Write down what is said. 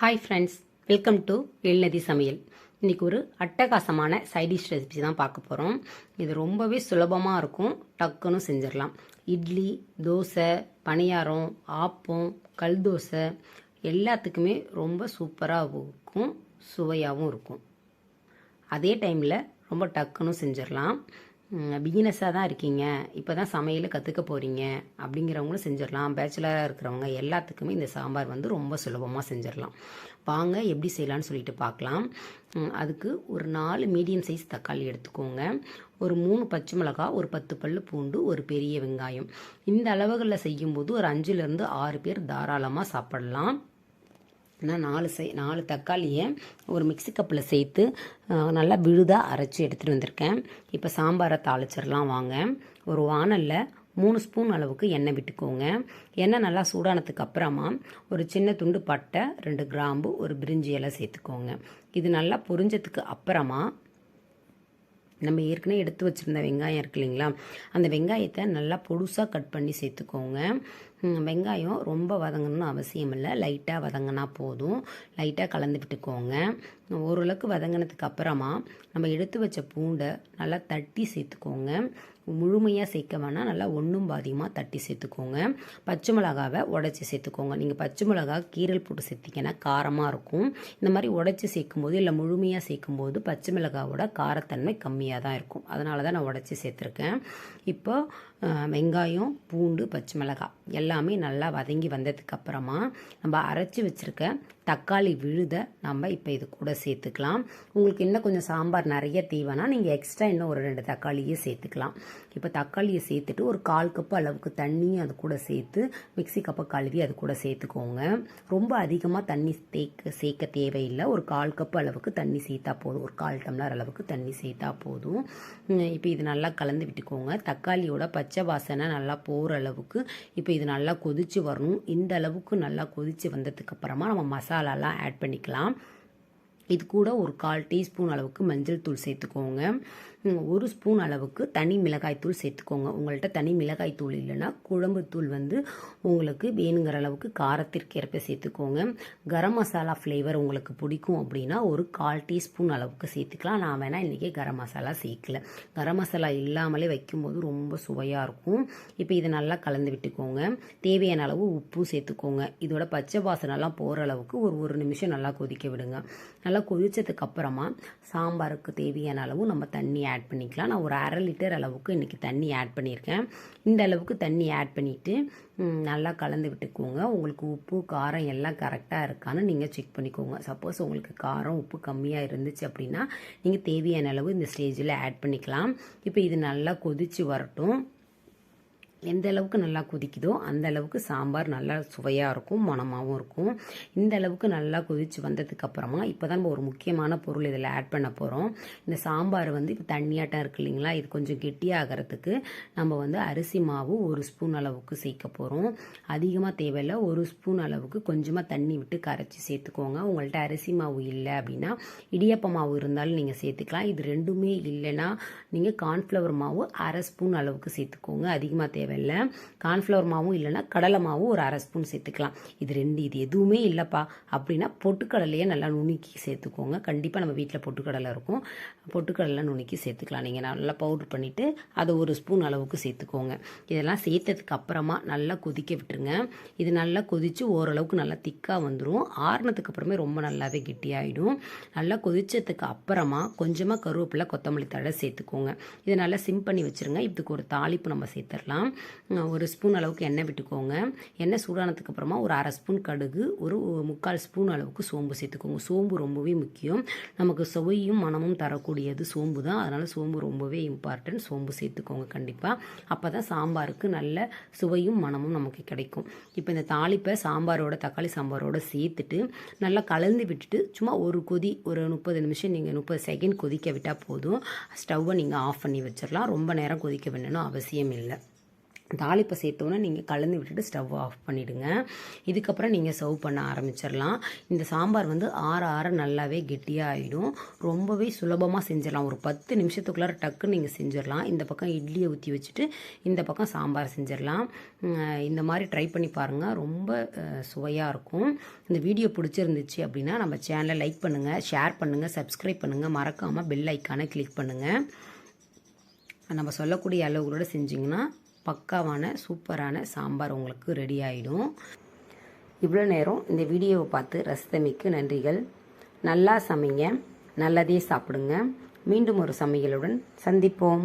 Hi friends welcome to எழுநதி சமையல் இன்னைக்கு ஒரு அட்டகாசமான சைடிஷ் ரெசிபி தான் பார்க்க போகிறோம் இது ரொம்பவே சுலபமாக இருக்கும். டக்குன்னு செஞ்சிடலாம். இட்லி தோசை பணியாரம் ஆப்பம் கல் தோசை எல்லாத்துக்குமே ரொம்ப சூப்பராக இருக்கும். சுவையாகவும் இருக்கும். அதே டைமில் ரொம்ப டக்குன்னு செஞ்சிடலாம். பிகினஸாக தான் இருக்கீங்க. இப்போ தான் சமையல் கற்றுக்க போகிறீங்க அப்படிங்கிறவங்களும் செஞ்சிடலாம். பேச்சுலராக இருக்கிறவங்க எல்லாத்துக்குமே இந்த சாம்பார் வந்து ரொம்ப சுலபமாக செஞ்சிடலாம். வாங்க எப்படி செய்யலான்னு சொல்லிட்டு பார்க்கலாம். அதுக்கு ஒரு நாலு மீடியம் சைஸ் தக்காளி எடுத்துக்கோங்க. ஒரு மூணு பச்சை மிளகாய் ஒரு பத்து பல் பூண்டு ஒரு பெரிய வெங்காயம். இந்த அளவுகளில் செய்யும்போது ஒரு அஞ்சுலேருந்து ஆறு பேர் தாராளமாக சாப்பிடலாம். நான் நாலு சை நாலு தக்காளியை ஒரு மிக்ஸி கப்பில் சேர்த்து நல்லா விழுதாக அரைச்சி எடுத்துகிட்டு வந்திருக்கேன். இப்போ சாம்பாரை தாளிச்சிடலாம் வாங்க. ஒரு வானலில் மூணு ஸ்பூன் அளவுக்கு எண்ணெய் விட்டுக்கோங்க. எண்ணெய் நல்லா சூடானதுக்கு அப்புறமா ஒரு சின்ன துண்டு பட்டை ரெண்டு கிராம்பு ஒரு பிரிஞ்சி இலை சேர்த்துக்கோங்க. இது நல்லா பொரிஞ்சதுக்கு அப்புறமா நம்ம ஏற்கனவே எடுத்து வச்சுருந்த வெங்காயம் இருக்கு இல்லைங்களா? அந்த வெங்காயத்தை நல்லா பொடுசாக கட் பண்ணி சேர்த்துக்கோங்க. வெங்காயம் ரொம்ப வதங்கணும்னு அவசியம் இல்லை. லைட்டாக வதங்கினா போதும். லைட்டாக கலந்து விட்டுக்கோங்க. ஓரளவுக்கு வதங்கினதுக்கு அப்புறமா நம்ம எடுத்து வச்ச பூண்டை நல்லா தட்டி சேர்த்துக்கோங்க. முழுமையாக சேர்க்க வேணாம். நல்லா ஒன்றும் பாதியமாக தட்டி சேர்த்துக்கோங்க. பச்சை மிளகாவை உடச்சி சேர்த்துக்கோங்க. நீங்கள் பச்சை மிளகா கீரல் போட்டு சேர்த்திங்கன்னா காரமாக இருக்கும். இந்த மாதிரி உடச்சி சேர்க்கும்போது இல்லை முழுமையாக சேர்க்கும்போது பச்சை மிளகாவோட காரத்தன்மை கம்மியாக தான் இருக்கும். அதனால தான் நான் உடச்சி சேர்த்துருக்கேன். இப்போ வெங்காயம் பூண்டு பச்சை மிளகாய் எல்லாமே நல்லா வதங்கி வந்ததுக்கப்புறமா நம்ம அரைச்சி வச்சுருக்க தக்காளி விழுத நம்ம இப்போ இது கூட சேர்த்துக்கலாம். உங்களுக்கு இன்னும் கொஞ்சம் சாம்பார் நிறைய தேவைன்னா நீங்கள் எக்ஸ்ட்ரா இன்னும் ஒரு ரெண்டு தக்காளியே சேர்த்துக்கலாம். இப்போ தக்காளியை சேர்த்துட்டு ஒரு கால் கப்பு அளவுக்கு தண்ணியும் அது கூட சேர்த்து மிக்ஸி கப்பை கழுவி அது கூட சேர்த்துக்கோங்க. ரொம்ப அதிகமாக தண்ணி தேக்க சேர்க்க தேவையில்லை. ஒரு கால் கப்பு அளவுக்கு தண்ணி சேர்த்தா போதும். ஒரு கால் டம்ளர் அளவுக்கு தண்ணி சேர்த்தா போதும். இப்போ இது நல்லா கலந்து விட்டுக்கோங்க. தக்காளியோட பச்சை பச்சை வாசனை நல்லா போகிற அளவுக்கு இப்போ இது நல்லா கொதிச்சு வரணும். இந்த அளவுக்கு நல்லா கொதிச்சு வந்ததுக்கு அப்புறமா நம்ம மசாலாலாம் ஆட் பண்ணிக்கலாம். இது கூட ஒரு கால் டீஸ்பூன் அளவுக்கு மஞ்சள் தூள் சேர்த்துக்கோங்க. ஒரு ஸ்பூன் அளவுக்கு தனி மிளகாய் தூள் சேர்த்துக்கோங்க. உங்கள்கிட்ட தனி மிளகாய் தூள் இல்லைன்னா குழம்பு தூள் வந்து உங்களுக்கு வேணுங்கிற அளவுக்கு காரத்திற்கு ஏற்ப சேர்த்துக்கோங்க. கரம் மசாலா ஃப்ளேவர் உங்களுக்கு பிடிக்கும் அப்படின்னா ஒரு கால் டீஸ்பூன் அளவுக்கு சேர்த்துக்கலாம். நான் வேணால் இன்றைக்கி கரம் மசாலா சேர்க்கல. கரம் மசாலா இல்லாமலே வைக்கும்போது ரொம்ப சுவையாக இருக்கும். இப்போ இதை நல்லா கலந்து விட்டுக்கோங்க. தேவையான அளவு உப்பும் சேர்த்துக்கோங்க. இதோட பச்சை வாசனெல்லாம் போகிற அளவுக்கு ஒரு ஒரு நிமிஷம் நல்லா கொதிக்க விடுங்க. நல்லா நல்லா அப்புறமா சாம்பாருக்கு தேவையான அளவு நம்ம தண்ணி ஆட் பண்ணிக்கலாம். நான் ஒரு அரை லிட்டர் அளவுக்கு இன்றைக்கி தண்ணி ஆட் பண்ணியிருக்கேன். இந்த அளவுக்கு தண்ணி ஆட் பண்ணிவிட்டு நல்லா கலந்து விட்டுக்கோங்க. உங்களுக்கு உப்பு காரம் எல்லாம் கரெக்டாக இருக்கான்னு நீங்கள் செக் பண்ணிக்கோங்க. சப்போஸ் உங்களுக்கு காரம் உப்பு கம்மியாக இருந்துச்சு அப்படின்னா நீங்கள் தேவையான அளவு இந்த ஸ்டேஜில் ஆட் பண்ணிக்கலாம். இப்போ இது நல்லா கொதித்து வரட்டும். எந்த அளவுக்கு நல்லா கொதிக்குதோ அந்த அளவுக்கு சாம்பார் நல்லா சுவையாக இருக்கும் மணமாகவும் இருக்கும். இந்த அளவுக்கு நல்லா கொதிச்சு வந்ததுக்கப்புறமா இப்போ தான் நம்ம ஒரு முக்கியமான பொருள் இதில் ஆட் பண்ண போகிறோம் இந்த சாம்பார் வந்து இப்போ தண்ணியாட்டம் இருக்கு இல்லைங்களா? இது கொஞ்சம் கெட்டியாகிறதுக்கு நம்ம வந்து அரிசி மாவு ஒரு ஸ்பூன் அளவுக்கு சேர்க்க போகிறோம் அதிகமாக தேவையில்லை ஒரு ஸ்பூன் அளவுக்கு கொஞ்சமாக தண்ணி விட்டு கரைச்சி சேர்த்துக்கோங்க. உங்கள்கிட்ட அரிசி மாவு இல்லை அப்படின்னா இடியப்ப மாவு இருந்தாலும் நீங்கள் சேர்த்துக்கலாம். இது ரெண்டுமே இல்லைன்னா நீங்கள் கார்ன்ஃப்ளவர் மாவு அரை ஸ்பூன் அளவுக்கு சேர்த்துக்கோங்க. அதிகமாக தேவை இல்லை. கார்ன்ஃப்ளவர் மாவும் இல்லைன்னா கடலை மாவும் ஒரு அரை ஸ்பூன் சேர்த்துக்கலாம். இது ரெண்டு இது எதுவுமே இல்லைப்பா. அப்படின்னா பொட்டுக்கடலையே நல்லா நுணுக்கி சேர்த்துக்கோங்க. கண்டிப்பாக நம்ம வீட்டில் பொட்டுக்கடலை இருக்கும். பொட்டுக்கடலை நுணுக்கி சேர்த்துக்கலாம். நீங்கள் நல்லா பவுடர் பண்ணிவிட்டு அதை ஒரு ஸ்பூன் அளவுக்கு சேர்த்துக்கோங்க. இதெல்லாம் சேர்த்ததுக்கு அப்புறமா நல்லா கொதிக்க விட்டுருங்க. இது நல்லா கொதித்து ஓரளவுக்கு நல்லா திக்காக வந்துடும் ஆறுனதுக்கு அப்புறமே ரொம்ப நல்லாவே கெட்டியாயிடும். நல்லா கொதிச்சதுக்கு அப்புறமா கொஞ்சமாக கருவேப்பிலை கொத்தமல்லி தழை சேர்த்துக்கோங்க. இதை நல்லா சிம் பண்ணி வச்சுருங்க. இதுக்கு ஒரு தாளிப்பு நம்ம சேர்த்துடலாம். ஒரு ஸ்பூன் அளவுக்கு எண்ணெய் விட்டுக்கோங்க. எண்ணெய் சூடானதுக்கு அப்புறமா ஒரு அரை ஸ்பூன் கடுகு ஒரு முக்கால் ஸ்பூன் அளவுக்கு சோம்பு சேர்த்துக்கோங்க. சோம்பு ரொம்பவே முக்கியம். நமக்கு சுவையும் மனமும் தரக்கூடியது சோம்பு தான். அதனால் சோம்பு ரொம்பவே இம்பார்ட்டன்ட் சோம்பு சேர்த்துக்கோங்க கண்டிப்பாக அப்போ தான் சாம்பாருக்கு நல்ல சுவையும் மனமும் நமக்கு கிடைக்கும். இப்போ இந்த தாளிப்பை சாம்பாரோட தக்காளி சாம்பாரோட சேர்த்துட்டு நல்லா கலந்து விட்டுட்டு சும்மா ஒரு கொதி ஒரு முப்பது நிமிஷம் நீங்கள் முப்பது செகண்ட் கொதிக்க விட்டால் போதும். ஸ்டவ்வை நீங்கள் ஆஃப் பண்ணி வச்சிடலாம் ரொம்ப நேரம் கொதிக்க வேணும்னு அவசியம் இல்லை. தாளிப்பை சேர்த்தோன்னே நீங்கள் கலந்து விட்டுட்டு ஸ்டவ் ஆஃப் பண்ணிவிடுங்க இதுக்கப்புறம் நீங்கள் சர்வ் பண்ண ஆரம்பிச்சிடலாம். இந்த சாம்பார் வந்து ஆற ஆற நல்லாவே கெட்டியாக ஆகிடும் ரொம்பவே சுலபமாக செஞ்சிடலாம். ஒரு பத்து நிமிஷத்துக்குள்ளார டக்குன்னு நீங்கள் செஞ்சிடலாம். இந்த பக்கம் இட்லியை ஊற்றி வச்சுட்டு இந்த பக்கம் சாம்பார் செஞ்சிடலாம். இந்த மாதிரி ட்ரை பண்ணி பாருங்கள் ரொம்ப சுவையாக இருக்கும். இந்த வீடியோ பிடிச்சிருந்துச்சு அப்படின்னா நம்ம சேனலை லைக் பண்ணுங்கள் ஷேர் பண்ணுங்கள் சப்ஸ்கிரைப் பண்ணுங்கள் மறக்காமல் பெல் ஐக்கானை கிளிக் பண்ணுங்கள் நம்ம சொல்லக்கூடிய அளவுகளோடு செஞ்சிங்கன்னா பக்காவான சூப்பரான சாம்பார் உங்களுக்கு ரெடி ஆகிடும் இவ்வளோ நேரம் இந்த வீடியோவை பார்த்து ரசித்தமைக்கு நன்றிகள். நல்லா சமைங்க நல்லதே சாப்பிடுங்க. மீண்டும் ஒரு சமையலுடன் சந்திப்போம்.